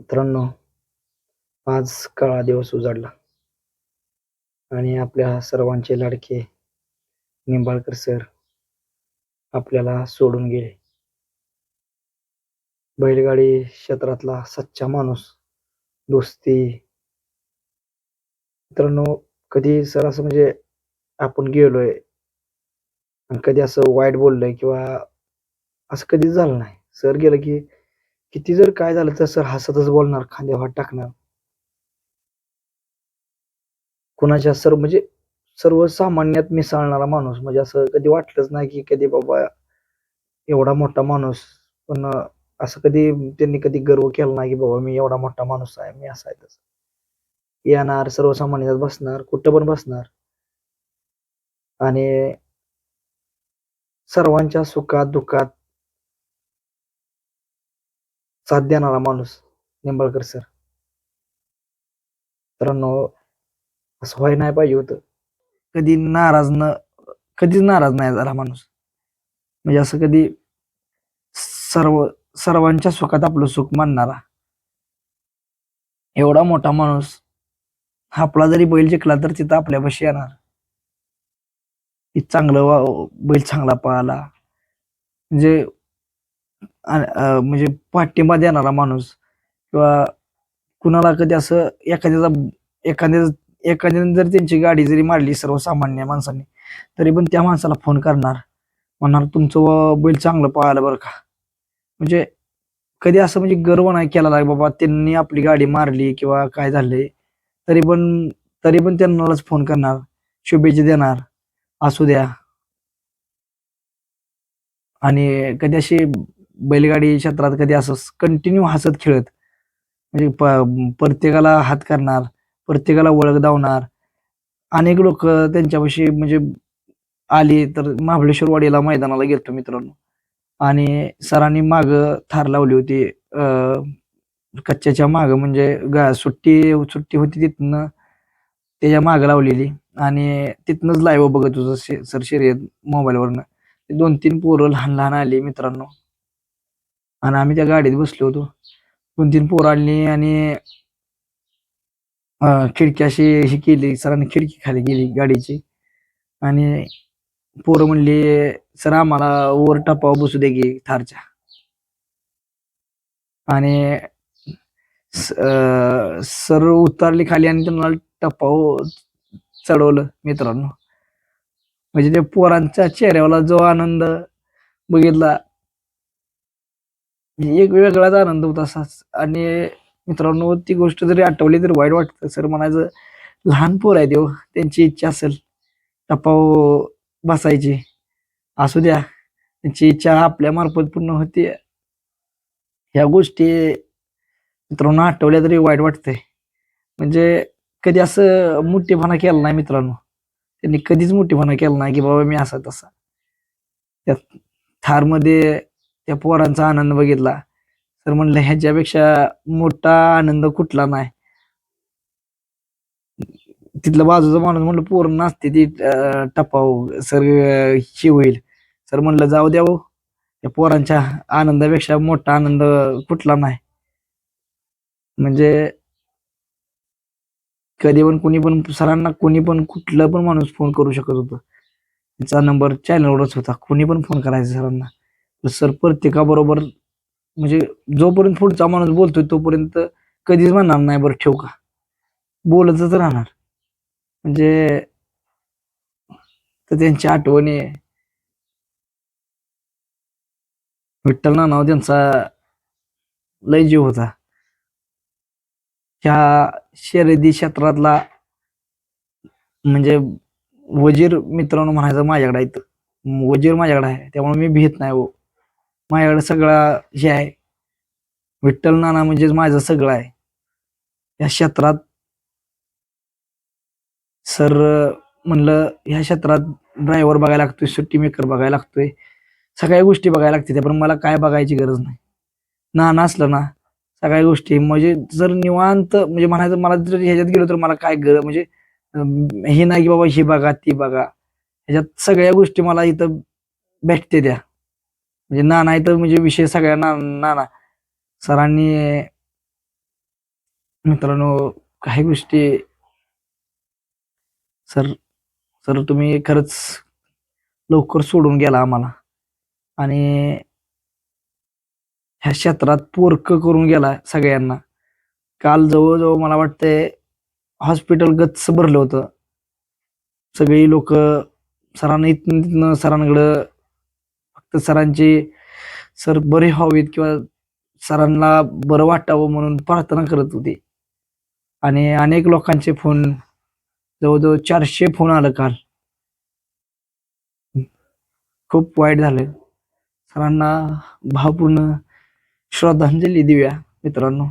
मित्रांनो आज काळा दिवस उजाडला. आणि आपल्या सर्वांचे लाडके निंबाळकर सर आपल्याला सोडून गेले. बैलगाडी क्षेत्रातला सच्चा माणूस दोस्ती. मित्रांनो कधी सर असं म्हणजे आपण गेलोय कधी असं वाईट बोललोय किंवा असं कधीच झालं नाही. सर गेलं की किती जर काय झालं तर सर हसतच बोलणार खांद्यावर टाकणार. कुणाच्या सर्व म्हणजे सर्वसामान्यात मिसळणारा माणूस म्हणजे असं कधी वाटलंच नाही की कधी बाबा एवढा मोठा माणूस पण असं कधी त्यांनी कधी गर्व केला नाही की बाबा मी एवढा मोठा माणूस आहे मी असा आहे तसं. येणार सर्वसामान्यात बसणार कुठं पण बसणार. आणि सर्वांच्या सुखात दुःखात साथ देणारा माणूस निंबाळकर सर. मित्रांनो असं व्हाय नाही पाहिजे होतं. कधी नाराज न कधीच नाराज नाही झाला माणूस. म्हणजे असं कधी सर्व सर्वांच्या सुखात आपलं सुख मानणारा. एवढा मोठा माणूस आपला जरी बैल जिंकला तर तिथं आपल्यापाशी येणार. की चांगलं वा- बैल चांगला पळाला. म्हणजे म्हणजे पाठिंबा देणारा माणूस किंवा कुणाला कधी असं एखाद्याचा एखाद्या एखाद्याने जर त्यांची गाडी जरी मारली सर्वसामान्य माणसांनी तरी पण त्या माणसाला फोन करणार. म्हणणार तुमचं बैल चांगलं पळालं बरं का. म्हणजे कधी असं म्हणजे गर्व नाही केला बाबा त्यांनी आपली गाडी मारली किंवा काय झालंय. तरी पण तरी पण त्यांनाच फोन करणार शुभेच्छा देणार असू द्या. आणि कधी अशी बैलगाडी क्षेत्रात कधी असं कंटिन्यू हसत खेळत. म्हणजे प्रत्येकाला हात करणार प्रत्येकाला ओळख दावणार. अनेक लोक त्यांच्यापाशी म्हणजे आली तर महाबळेश्वरवाडीला मैदानाला गेलतो मित्रांनो. आणि सरांनी माग थार लावली होती. कच्च्याच्या माग म्हणजे गा- सुट्टी सुट्टी होती तिथनं त्याच्या माग लावलेली. आणि तिथनंच लाईव्ह बघत होतो सर शर्यत मोबाईलवरनं दोन तीन पोरं लहान लहान आली मित्रांनो. आणि आम्ही त्या गाडीत बसलो होतो. दोन तीन पोर आणली आणि खिडकी अशी ही केली. सरांनी खिडकी खाली गेली गाडीची. आणि पोरं म्हणली सर आम्हाला वर टप्पावर बसू दे की थारच्या. आणि सर उतरली खाली आणि त्यांना टप्पाव चढवलं मित्रांनो. म्हणजे त्या पोरांच्या चेहऱ्याला जो आनंद बघितला एक वेगळाच आनंद होता असाच आणि मित्रांनो ती गोष्ट जरी आठवली तरी वाईट वाटतं. सर म्हणायचं लहान पोर आहे देव हो, त्यांची इच्छा असेल टपाव बसायची. असू द्या त्यांची इच्छा आपल्या मार्फत पूर्ण होते. ह्या गोष्टी मित्रांनो आठवल्या तरी वाईट वाटतंय. म्हणजे कधी असं मोठेपणा केला नाही मित्रांनो. त्यांनी कधीच मोठेपणा केला नाही की बाबा मी असा तसा. त्या थारमध्ये त्या पोरांचा आनंद बघितला. तर म्हणलं ह्याच्यापेक्षा मोठा आनंद कुठला नाही. तिथला बाजूचा माणूस म्हणलं पोर नाचते ती अं, टपाव सर हे होईल. सर म्हणलं जाऊ द्या हो. त्या पोरांच्या आनंदापेक्षा मोठा आनंद कुठला नाही. म्हणजे कधी पण कुणी पण सरांना कोणी पण कुठला पण माणूस फोन करू शकत होतं. त्याचा नंबर चॅनलवरच होता. कोणी पण फोन करायचा सरांना. सर प्रत्येकाबरोबर म्हणजे जोपर्यंत पुढचा माणूस बोलतोय तोपर्यंत कधीच म्हणणार नाही बरं ठेवू का? बोलतच राहणार. म्हणजे तर त्यांची आठवणी विठ्ठल नानाव त्यांचा लय जीव होता. ह्या शर्यती क्षेत्रातला म्हणजे वजीर मित्रांनो म्हणायचं माझ्याकडे आहे इथं. वजीर माझ्याकडे आहे त्यामुळे मी भीत नाही हो. माझ्याकडे सगळा हे आहे. विठ्ठल नाना म्हणजेच माझं सगळं आहे. या क्षेत्रात सर म्हणलं ह्या क्षेत्रात ड्रायव्हर बघायला लागतोय सुट्टी मेकर बघायला लागतोय. सगळ्या गोष्टी बघायला लागते पण मला काय बघायची गरज नाही. नाना असलं ना सगळ्या गोष्टी. म्हणजे जर निवांत म्हणजे म्हणायचं मला जर ह्याच्यात गेलो तर मला काय गरज म्हणजे हे नाही की बाबा हे बघा ती बघा. ह्याच्यात सगळ्या गोष्टी मला इथं भेटते त्या. म्हणजे ना नाही तर म्हणजे विषय सगळ्या ना ना. सरांनी मित्रांनो काही गोष्टी सर सर तुम्ही खरंच लवकर सोडून गेला आम्हाला. आणि ह्या क्षेत्रात पोरक करून गेला सगळ्यांना. काल जवळजवळ मला वाटतंय हॉस्पिटल गच्च भरलं होतं. सगळी लोक सरांना इथनं तिथनं सरांकडं फक्त सरांची सर बरे व्हावेत किंवा सरांना बरं वाटावं म्हणून प्रार्थना करत होते. आणि अनेक लोकांचे फोन जवळजवळ चारशे फोन आलं काल. खूप वाईट झालं. सरांना भावपूर्ण श्रद्धांजली देऊया मित्रांनो.